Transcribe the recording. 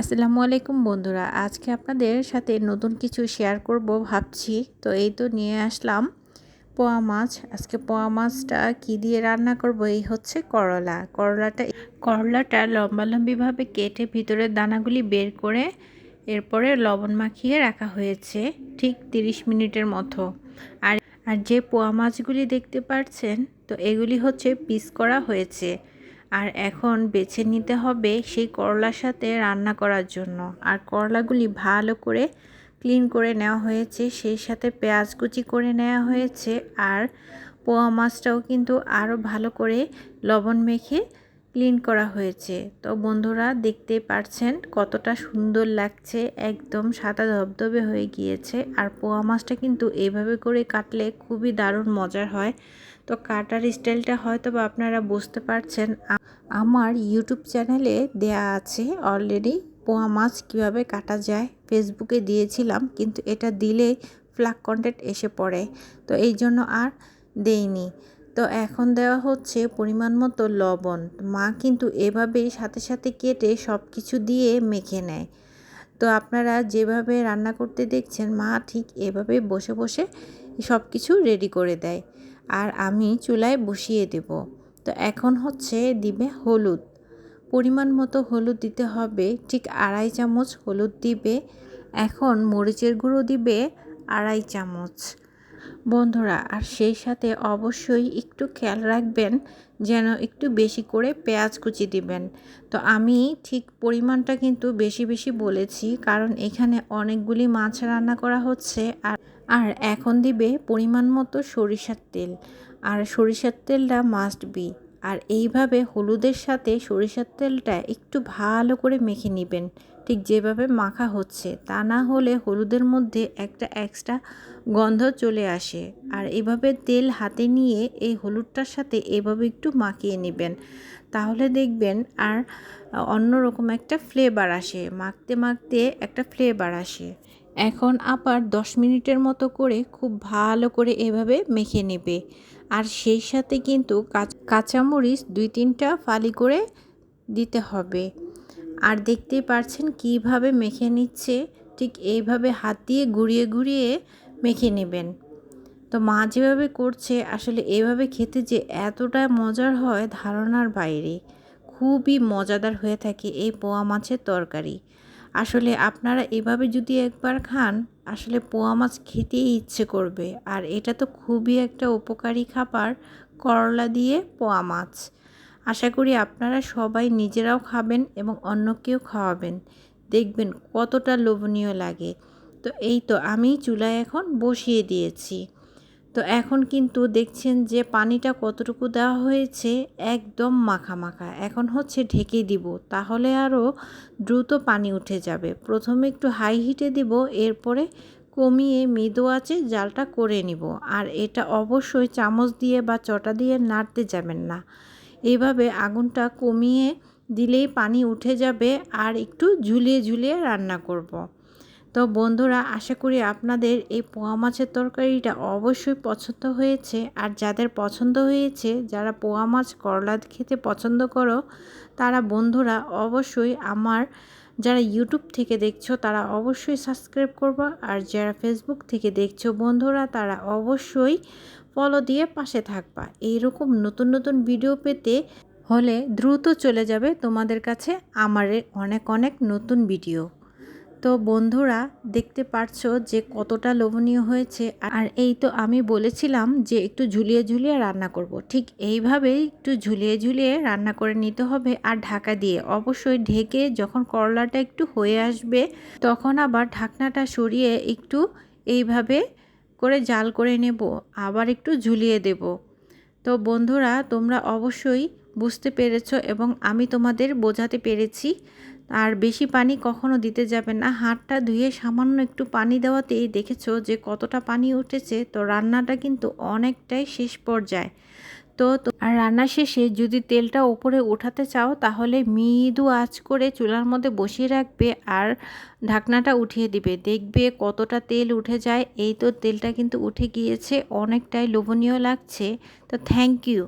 আসসালামু আলাইকুম বন্ধুরা, আজকে আপনাদের সাথে নতুন কিছু শেয়ার করব ভাবছি। তো এই তো নিয়ে আসলাম পোয়া মাছ। আজকে পোয়া মাছটা কি দিয়ে রান্না করব? এই হচ্ছে করলা। করলাটা করলাটা লম্বালম্বিভাবে কেটে ভিতরের দানাগুলি বের করে এরপরে লবণ মাখিয়ে রাখা হয়েছে, ঠিক 30 মিনিটের মতো। আর আর যে পোয়া মাছগুলি দেখতে পাচ্ছেন তো এগুলি হচ্ছে পিস করা হয়েছে। আর এখন বেছে নিতে হবে সেই করলার সাথে রান্না করার জন্য। আর করলাগুলি ভালো করে ক্লিন করে নেওয়া হয়েছে, সেই সাথে পেঁয়াজ কুচি করে নেওয়া হয়েছে আর পোয়া মাছটাও কিন্তু আরও ভালো করে লবণ মেখে ক্লিন করা হয়েছে। তো বন্ধুরা দেখতে পারছেন কতটা সুন্দর লাগছে, একদম সাদা ধবধবে হয়ে গিয়েছে। আর পোয়া মাছটা কিন্তু এইভাবে করে কাটলে খুবই দারুণ মজার হয়। তো কাটার স্টাইলটা হয়তো বা আপনারা বুঝতে পারছেন আমার ইউটিউব চ্যানেলে দেয়া আছে অলরেডি পোয়া মাছ কীভাবে কাটা যায়। ফেসবুকে দিয়েছিলাম, কিন্তু এটা দিলে ফ্ল্যাগ কন্টেন্ট এসে পড়ে, তো এই জন্য আর দেইনি। তো এখন দেওয়া হচ্ছে পরিমাণ মতো লবণ। মা কিন্তু এভাবেই সাথে সাথে কেটে সব কিছু দিয়ে মেখে নেয়। তো আপনারা যেভাবে রান্না করতে দেখছেন, মা ঠিক এভাবে বসে বসে সব কিছু রেডি করে দেয়। আর আমি চুলায় বসিয়ে দেব। তো এখন হচ্ছে দিবে হলুদ। পরিমাণ মতো হলুদ দিতে হবে, ঠিক আড়াই চামচ হলুদ দিবে। এখন মরিচের গুঁড়ো দিবে আড়াই চামচ। বন্ধুরা, আর সেই সাথে অবশ্যই একটু খেয়াল রাখবেন যেন একটু বেশি করে পেঁয়াজ কুচি দিবেন। তো আমি ঠিক পরিমাণটা কিন্তু বেশি বেশি বলেছি, কারণ এখানে অনেকগুলি মাছ রান্না করা হচ্ছে আর আর এখন দিবে পরিমাণ মতো সরিষার তেল। আর সরিষার তেলটা মাস্ট বি আর এইভাবে হলুদের সাথে সরিষার তেলটা একটু ভালো করে মেখে নেবেন। ঠিক যেভাবে মাখা হচ্ছে, তা না হলে হলুদের মধ্যে একটা এক্সট্রা গন্ধ চলে আসে। আর এভাবে তেল হাতে নিয়ে এই হলুদটার সাথে এভাবে একটু মাখিয়ে নেবেন। তাহলে দেখবেন আর অন্যরকম একটা ফ্লেভার আসে। মাখতে মাখতে একটা ফ্লেভার আসে। এখন আবার দশ মিনিটের মতো করে খুব ভালো করে এভাবে মেখে নেবে। আর সেই সাথে কিন্তু কাঁচামরিচ দুই তিনটা ফালি করে দিতে হবে। আর দেখতেই পারছেন কীভাবে মেখে নিচ্ছে, ঠিক এইভাবে হাত দিয়ে ঘুরিয়ে ঘুরিয়ে মেখে নেবেন। তো মা যেভাবে করছে, আসলে এভাবে খেতে যে এতটা মজার হয় ধারণার বাইরে। খুবই মজাদার হয়ে থাকে এই পোয়া মাছের তরকারি। আসলে আপনারা এভাবে যদি একবার খান, আসলে পোয়া মাছ খেতেই ইচ্ছে করবে। আর এটা তো খুবই একটা উপকারী খাবার, করলা দিয়ে পোয়া মাছ। আশা করি আপনারা সবাই নিজেরাও খাবেন এবং অন্যকেও খাওয়াবেন। দেখবেন কতটা লোভনীয় লাগে। তো এই তো, আমি চুলায় এখন বসিয়ে দিয়েছি। তো এখন কিন্তু দেখছেন যে পানিটা কতটুকু দেওয়া হয়েছে একদম মাখা মাখা এখন হচ্ছে ঢেকে দিব, তাহলে আরও দ্রুত পানি উঠে যাবে। প্রথমে একটু হাই হিটে দিব, এরপরে কমিয়ে মৃদু আছে জালটা করে নিব। আর এটা অবশ্যই চামচ দিয়ে বা চটা দিয়ে নাড়তে যাবেন না। এইভাবে আগুনটা কমিয়ে দিলেই পানি উঠে যাবে আর একটু ঝুলিয়ে ঝুলিয়ে রান্না করব। তো বন্ধুরা, আশা করি আপনাদের এই পোয়া মাছের তরকারিটা অবশ্যই পছন্দ হয়েছে। আর যাদের পছন্দ হয়েছে, যারা পোয়া মাছ করলা খেতে পছন্দ করো, তারা বন্ধুরা অবশ্যই আমার যারা ইউটিউব থেকে দেখছ, তারা অবশ্যই সাবস্ক্রাইব করব। আর যারা ফেসবুক থেকে দেখছ বন্ধুরা, তারা অবশ্যই ফলো দিয়ে পাশে থাকবা। এইরকম নতুন নতুন ভিডিও পেতে হলে দ্রুত চলে যাবে তোমাদের কাছে আমার অনেক অনেক নতুন ভিডিও তো বন্ধুরা, দেখতে পারছ যে কতটা লোভনীয় হয়েছে। আর এই তো আমি বলেছিলাম যে একটু ঝুলিয়ে ঝুলিয়ে রান্না করব। ঠিক এইভাবেই একটু ঝুলিয়ে ঝুলিয়ে রান্না করে নিতে হবে আর ঢাকা দিয়ে। অবশ্যই ঢেকে যখন করলাটা একটু হয়ে আসবে, তখন আবার ঢাকনাটা সরিয়ে একটু এইভাবে করে জাল করে নেব, আবার একটু ঝুলিয়ে দেব। তো বন্ধুরা, তোমরা অবশ্যই বুঝতে পেরেছ এবং আমি তোমাদের বোঝাতে পেরেছি আর বেশি পানি কখনো দিতে যাবে না। হাতটা ধুয়ে সামান্য একটু পানি দেওয়াতেই দেখেছ যে কতটা পানি উঠেছে। তো রান্নাটা কিন্তু অনেকটাই শেষ পর্যায়ে। তো আর রান্না শেষে যদি তেলটা ওপরে উঠাতে চাও তাহলে মৃদু আঁচ করে চুলার মধ্যে বসিয়ে রাখবে আর ঢাকনাটা উঠিয়ে দিবে। দেখবে কতটা তেল উঠে যায়। এই তো তেলটা কিন্তু উঠে গিয়েছে। অনেকটাই লোভনীয় লাগছে। তো থ্যাংক ইউ